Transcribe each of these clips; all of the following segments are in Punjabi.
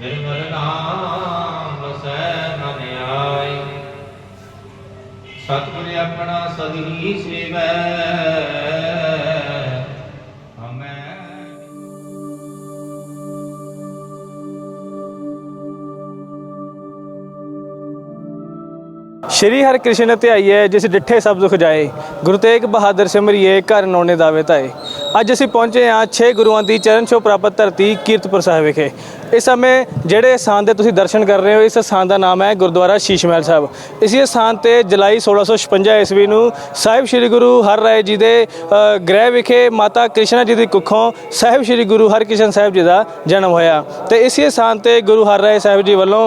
ਨਿਰਮਲ ਨਾਮ ਵਸੈ ਮਨ ਆਈ। ਸਤਿਗੁਰ ਆਪਣਾ ਸਦਹੀ ਸੇਵੈ। ਹਮੈ। ਸ਼੍ਰੀ ਹਰਿਕ੍ਰਿਸ਼ਨ ਧਿਆਈਏ ਜਿਸ ਡਿੱਠੇ ਸਭ ਦੁਖ ਜਾਏ। ਗੁਰੂ ਤੇਗ ਬਹਾਦਰ ਸਿਮਰਿਏ, ਘਰ ਨੋਨੇ ਦਾਵੇ ਧਾਏ ਅੱਜ ਅਸੀਂ ਪਹੁੰਚੇ ਹਾਂ 6 ਗੁਰੂਆਂ ਦੀ ਚਰਨ ਛੋਹ ਪ੍ਰਾਪਤ ਧਰਤੀ ਕੀਰਤਪੁਰ ਸਾਹਿਬ ਵਿਖੇ। ਇਸ ਸਮੇਂ ਜਿਹੜੇ ਸਥਾਨ ਦੇ ਤੁਸੀਂ ਦਰਸ਼ਨ ਕਰ ਰਹੇ ਹੋ, ਇਸ ਸਥਾਨ ਦਾ ਨਾਮ ਹੈ ਗੁਰਦੁਆਰਾ ਸ਼ੀਸ਼ ਮਹਿਲ ਸਾਹਿਬ। ਇਸੇ ਸਥਾਨ ਤੇ ਜੁਲਾਈ 1656 ਈਸਵੀ ਨੂੰ ਸਾਹਿਬ ਸ੍ਰੀ ਗੁਰੂ ਹਰ ਰਾਏ ਜੀ ਦੇ ਗ੍ਰਹਿ ਵਿਖੇ ਮਾਤਾ ਕ੍ਰਿਸ਼ਨਾ ਜੀ ਦੀ ਕੁੱਖੋਂ ਸਾਹਿਬ ਸ੍ਰੀ ਗੁਰੂ ਹਰਕ੍ਰਿਸ਼ਨ ਸਾਹਿਬ ਜੀ ਦਾ ਜਨਮ ਹੋਇਆ। ਤੇ ਇਸੇ ਸਥਾਨ ਤੇ ਗੁਰੂ ਹਰ ਰਾਏ ਸਾਹਿਬ ਜੀ ਵੱਲੋਂ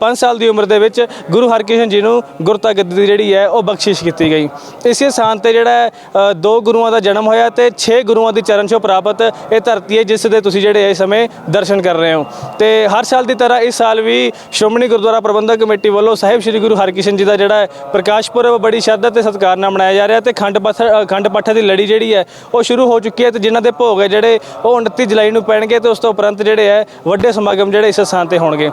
5 ਸਾਲ ਦੀ ਉਮਰ ਦੇ ਵਿੱਚ ਗੁਰੂ ਹਰਕ੍ਰਿਸ਼ਨ ਜੀ ਨੂੰ ਗੁਰਤਾ ਗੱਦੀ ਦੀ ਜਿਹੜੀ ਹੈ, ਉਹ ਬਖਸ਼ਿਸ਼ ਕੀਤੀ ਗਈ। ਇਸੇ ਸਥਾਨ ਤੇ ਜਿਹੜਾ ਦੋ ਗੁਰੂਆਂ ਦਾ ਜਨਮ ਹੋਇਆ ਤੇ 6 ਗੁਰੂਆਂ ਦੀ ਚਰਨ ਛੋ ਪ੍ਰਾਪਤ ਇਹ ਧਰਤੀ ਹੈ, ਜਿਸ ਦੇ ਤੁਸੀਂ ਜਿਹੜੇ ਇਸ ਸਮੇਂ ਦਰਸ਼ਨ ਕਰ ਰਹੇ ਹੋ। ਤੇ ਹਰ ਸਾਲ ਦੀ ਤਰ੍ਹਾਂ ਇਸ ਸਾਲ ਵੀ ਸ਼੍ਰੋਮਣੀ ਗੁਰਦੁਆਰਾ ਪ੍ਰਬੰਧਕ ਕਮੇਟੀ ਵੱਲੋਂ ਸਾਹਿਬ ਸ੍ਰੀ ਗੁਰੂ ਹਰਕ੍ਰਿਸ਼ਨ ਜੀ ਦਾ ਜਿਹੜਾ ਹੈ ਪ੍ਰਕਾਸ਼ ਪੁਰਬ ਬੜੀ ਸ਼ਰਧਾ ਤੇ ਸਤਿਕਾਰ ਨਾਲ ਮਨਾਇਆ ਜਾ ਰਿਹਾ ਤੇ ਖੰਡ ਪਾਠ ਅ, ਖੰਡ ਪਾਠਾਂ ਦੀ ਲੜੀ ਜਿਹੜੀ ਹੈ ਉਹ ਸ਼ੁਰੂ ਹੋ ਚੁੱਕੀ ਹੈ ਤੇ ਜਿਨ੍ਹਾਂ ਦੇ ਭੋਗ ਹੈ ਜਿਹੜੇ ਉਹ 29 ਜੁਲਾਈ ਨੂੰ ਪੈਣਗੇ ਤੇ ਉਸ ਤੋਂ ਉਪਰੰਤ ਜਿਹੜੇ ਹੈ ਵੱਡੇ ਸਮਾਗਮ ਜਿਹੜੇ ਇਸ ਸਥਾਨ ਤੇ ਹੋਣਗੇ।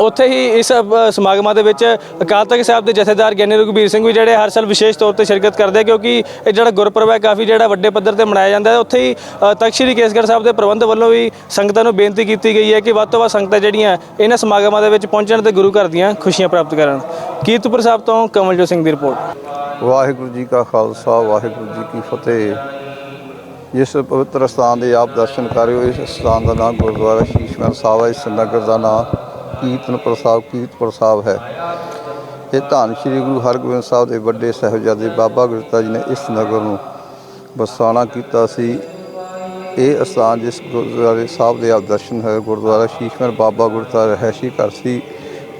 ਉੱਥੇ ਹੀ ਇਸ ਸਮਾਗਮਾਂ ਦੇ ਵਿੱਚ ਅਕਾਲ ਤਖਤ ਸਾਹਿਬ ਦੇ ਜਥੇਦਾਰ ਗਿਆਨੀ ਰਘਬੀਰ ਸਿੰਘ ਵੀ ਜਿਹੜੇ ਹਰ ਸਾਲ ਵਿਸ਼ੇਸ਼ ਤੌਰ ਤੇ ਸ਼ਿਰਕਤ ਕਰਦੇ ਆ, ਕਿਉਂਕਿ ਇਹ ਜਿਹੜਾ ਗੁਰਪੁਰਬ ਹੈ ਕਾਫੀ ਜਿਹੜਾ ਵੱਡੇ ਪੱਧਰ ਤੇ ਮਨਾਇਆ ਜਾਂਦਾ ਹੈ। ਉੱਥੇ ਹੀ ਤਖ਼ਤ ਸ੍ਰੀ ਕੇਸਗੜ੍ਹ ਸਾਹਿਬ ਦੇ ਪ੍ਰਬੰਧ ਵੱਲੋਂ ਵੀ ਸੰਗਤਾਂ ਨੂੰ ਬੇਨਤੀ ਕੀਤੀ ਗਈ ਹੈ ਕਿ ਵੱਧ ਤੋਂ ਵੱਧ ਸੰਗਤਾਂ ਜਿਹੜੀਆਂ ਇਹਨਾਂ ਸਮਾਗਮਾਂ ਦੇ ਵਿੱਚ ਪਹੁੰਚਣ ਤੇ ਗੁਰੂ ਘਰ ਦੀਆਂ ਖੁਸ਼ੀਆਂ ਪ੍ਰਾਪਤ ਕਰਨ। ਕੀਰਤਪੁਰ ਸਾਹਿਬ ਤੋਂ ਕਮਲਜੋਤ ਸਿੰਘ ਦੀ ਰਿਪੋਰਟ। ਵਾਹਿਗੁਰੂ ਜੀ ਕਾ ਖਾਲਸਾ, ਵਾਹਿਗੁਰੂ ਜੀ ਕੀ ਫਤਿਹ। ਜਿਸ ਪਵਿੱਤਰ ਸਥਾਨ ਦੇ ਆਪ ਦਰਸ਼ਨ ਕਰ ਰਹੇ ਹੋ ਇਸ ਸਥਾਨ ਦਾ ਨਾਮ ਗੁਰਦੁਆਰਾ ਸ਼ੀਸ਼ਮਹਿਲ ਸਾਹਿਬ ਹੈ, ਇਸ ਨਗਰ ਦਾ ਨਾਮ ਕੀਰਤਨ ਸਾਹਿਬ ਕੀਰਤਪੁਰ ਸਾਹਿਬ ਹੈ। ਇਹ ਧੰਨ ਸ਼੍ਰੀ ਗੁਰੂ ਹਰਗੋਬਿੰਦ ਸਾਹਿਬ ਦੇ ਵੱਡੇ ਸਾਹਿਬਜ਼ਾਦੇ ਬਾਬਾ ਗੁਰਤਾ ਜੀ ਨੇ ਇਸ ਨਗਰ ਨੂੰ ਬਸਾਣਾ ਕੀਤਾ ਸੀ। ਇਹ ਅਸਥਾਨ ਜਿਸ ਗੁਰਦੁਆਰੇ ਸਾਹਿਬ ਦੇ ਆਪ ਦਰਸ਼ਨ ਹੋਏ, ਗੁਰਦੁਆਰਾ ਸ਼ੀਸ਼ਮਹਿਲ ਬਾਬਾ ਗੁਰਤਾ ਰਹਿਸ਼ੀ ਘਰ ਸੀ।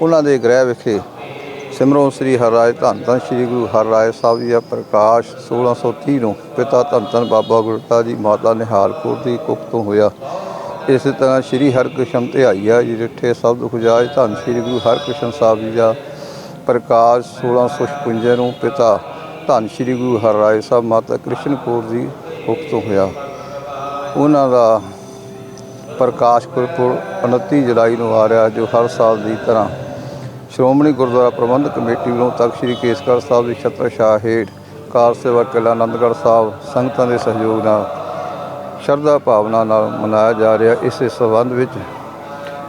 ਉਹਨਾਂ ਦੇ ਗ੍ਰਹਿ ਵਿਖੇ ਸਿਮਰੋ ਸ੍ਰੀ ਹਰਿਰਾਏ ਧੰਨ ਧੰਨ ਸ੍ਰੀ ਗੁਰੂ ਹਰਿਰਾਏ ਸਾਹਿਬ ਜੀ ਦਾ ਪ੍ਰਕਾਸ਼ 1630 ਨੂੰ ਪਿਤਾ ਧੰਨ ਧੰਨ ਬਾਬਾ ਗੁਰਤਾ ਜੀ ਮਾਤਾ ਨਿਹਾਲ ਕੌਰ ਦੀ ਕੁੱਖ ਤੋਂ ਹੋਇਆ। ਇਸੇ ਤਰ੍ਹਾਂ ਸ੍ਰੀ ਹਰਿਕ੍ਰਿਸ਼ਨ 'ਤੇ ਜੀ ਡਿਠੇ ਸਭ ਦੁਖ ਜਾਏ ਧੰਨ ਸ੍ਰੀ ਗੁਰੂ ਹਰਕ੍ਰਿਸ਼ਨ ਸਾਹਿਬ ਜੀ ਦਾ ਪ੍ਰਕਾਸ਼ 1656 ਨੂੰ ਪਿਤਾ ਧੰਨ ਸ੍ਰੀ ਗੁਰੂ ਹਰਿਰਾਏ ਸਾਹਿਬ ਮਾਤਾ ਕ੍ਰਿਸ਼ਨ ਕੌਰ ਜੀ ਕੁੱਖ ਤੋਂ ਹੋਇਆ। ਉਹਨਾਂ ਦਾ ਪ੍ਰਕਾਸ਼ ਗੁਰਪੁਰ 29 ਜੁਲਾਈ ਨੂੰ ਆ ਰਿਹਾ, ਜੋ ਹਰ ਸਾਲ ਦੀ ਤਰ੍ਹਾਂ ਸ਼੍ਰੋਮਣੀ ਗੁਰਦੁਆਰਾ ਪ੍ਰਬੰਧਕ ਕਮੇਟੀ ਵੱਲੋਂ ਤਖਤ ਸ੍ਰੀ ਕੇਸਗੜ੍ਹ ਸਾਹਿਬ ਦੀ ਛਤਰ ਛਾਇਆ ਹੇਠ ਕਾਰ ਸੇਵਾ ਕਿਲ੍ਹਾ ਆਨੰਦਗੜ੍ਹ ਸਾਹਿਬ ਸੰਗਤਾਂ ਦੇ ਸਹਿਯੋਗ ਨਾਲ ਸ਼ਰਧਾ ਭਾਵਨਾ ਨਾਲ ਮਨਾਇਆ ਜਾ ਰਿਹਾ, ਇਸ ਸੰਬੰਧ ਵਿੱਚ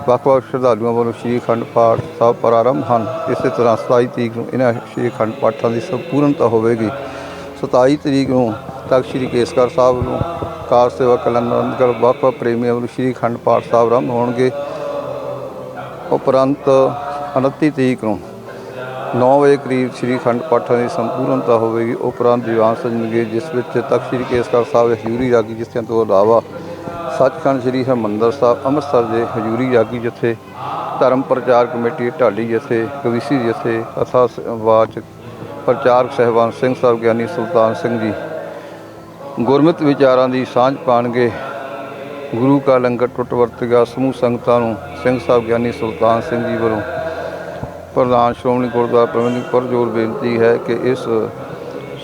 ਵੱਖ-ਵੱਖ ਸ਼ਰਧਾਲੂਆਂ ਵੱਲੋਂ ਸ਼੍ਰੀ ਅਖੰਡ ਪਾਠ ਸਾਹਿਬ ਪ੍ਰਾਰੰਭ ਹਨ। ਇਸੇ ਤਰ੍ਹਾਂ 27 ਤਰੀਕ ਨੂੰ ਇਹਨਾਂ ਸ਼੍ਰੀ ਅਖੰਡ ਪਾਠਾਂ ਦੀ ਸੰਪੂਰਨਤਾ ਹੋਵੇਗੀ। 27 ਤਰੀਕ ਨੂੰ ਤਖਤ ਸ੍ਰੀ ਕੇਸਗੜ੍ਹ ਸਾਹਿਬ ਨੂੰ ਕਾਰ ਸੇਵਾ ਕਿਲ੍ਹਾ ਵੱਖ-ਵੱਖ ਪ੍ਰੇਮੀਆਂ ਵੱਲੋਂ ਸ਼੍ਰੀ ਅਖੰਡ ਪਾਠ ਸਾਹਿਬ ਆਰੰਭ ਹੋਣਗੇ। ਉਪਰੰਤ 29 ਤਰੀਕ ਨੂੰ 9 ਵਜੇ ਕਰੀਬ ਸ੍ਰੀ ਖੰਡ ਪਾਠਾਂ ਦੀ ਸੰਪੂਰਨਤਾ ਹੋਵੇਗੀ। ਉਪਰੰਤ ਦੀਵਾਨ ਸਜਣਗੇ, ਜਿਸ ਵਿੱਚ ਤਖਤ ਸ੍ਰੀ ਕੇਸਗੜ੍ਹ ਸਾਹਿਬ ਦੇ ਹਜ਼ੂਰੀ ਰਾਗੀ ਜਥਿਆਂ ਤੋਂ ਇਲਾਵਾ ਸੱਚਖੰਡ ਸ੍ਰੀ ਹਰਿਮੰਦਰ ਸਾਹਿਬ, ਅੰਮ੍ਰਿਤਸਰ ਦੇ ਹਜ਼ੂਰੀ ਰਾਗੀ, ਜਥੇ ਧਰਮ ਪ੍ਰਚਾਰ ਕਮੇਟੀ ਢਾਲੀ ਜਥੇ ਕਵੀਸੀ, ਜਥੇ ਅਥਾ ਵਾਚਕ ਪ੍ਰਚਾਰਕ ਸਹਿਬਾਨ ਸਿੰਘ ਸਾਹਿਬ, ਗਿਆਨੀ ਸੁਲਤਾਨ ਸਿੰਘ ਜੀ ਗੁਰਮਤਿ ਵਿਚਾਰਾਂ ਦੀ ਸਾਂਝ ਪਾਣਗੇ। ਗੁਰੂ ਕਾ ਲੰਗਰ ਟੁੱਟ ਵਰਤੇਗਾ, ਸਮੂਹ ਸੰਗਤਾਂ ਨੂੰ ਸਿੰਘ ਸਾਹਿਬ, ਗਿਆਨੀ ਸੁਲਤਾਨ ਸਿੰਘ ਜੀ ਵੱਲੋਂ ਪ੍ਰਧਾਨ ਸ਼੍ਰੋਮਣੀ ਗੁਰਦੁਆਰਾ ਪ੍ਰਬੰਧਕ ਪਰ ਜ਼ੋਰ ਬੇਨਤੀ ਹੈ ਕਿ ਇਸ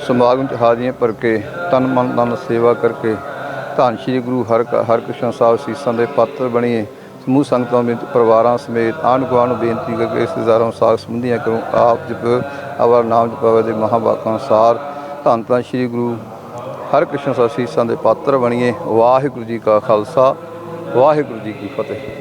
ਸਮਾਗਮ 'ਚ ਹਾਜ਼ਰੀਆਂ ਭਰ ਕੇ ਤਨ ਮਨ ਨਾਲ ਸੇਵਾ ਕਰਕੇ ਧੰਨ ਸ਼੍ਰੀ ਗੁਰੂ ਹਰਿ ਹਰਕ੍ਰਿਸ਼ਨ ਸਾਹਿਬ ਸੀਸਾਂ ਦੇ ਪਾਤਰ ਬਣੀਏ। ਸਮੂਹ ਸੰਗਤਾਂ ਵਿੱਚ ਪਰਿਵਾਰਾਂ ਸਮੇਤ ਆਂਢ ਗੁਆਂਢ ਨੂੰ ਬੇਨਤੀ ਕਰਕੇ ਇਸ ਰਿਸ਼ਤੇਦਾਰਾਂ ਸਾਗ ਸੰਬੰਧੀਆਂ ਕਰੋ। ਆਪ ਜਪ ਅਵਰ ਨਾਮ ਜਪਾਵੇ ਦੇ ਮਹਾਵਾਕਾਂ ਅਨੁਸਾਰ ਧੰਨ ਧੰਨ ਸ਼੍ਰੀ ਗੁਰੂ ਹਰਕ੍ਰਿਸ਼ਨ ਸਾਹਿਬ ਸੀਸਾਂ ਦੇ ਪਾਤਰ ਬਣੀਏ। ਵਾਹਿਗੁਰੂ ਜੀ ਕਾ ਖਾਲਸਾ, ਵਾਹਿਗੁਰੂ ਜੀ ਕੀ ਫਤਿਹ।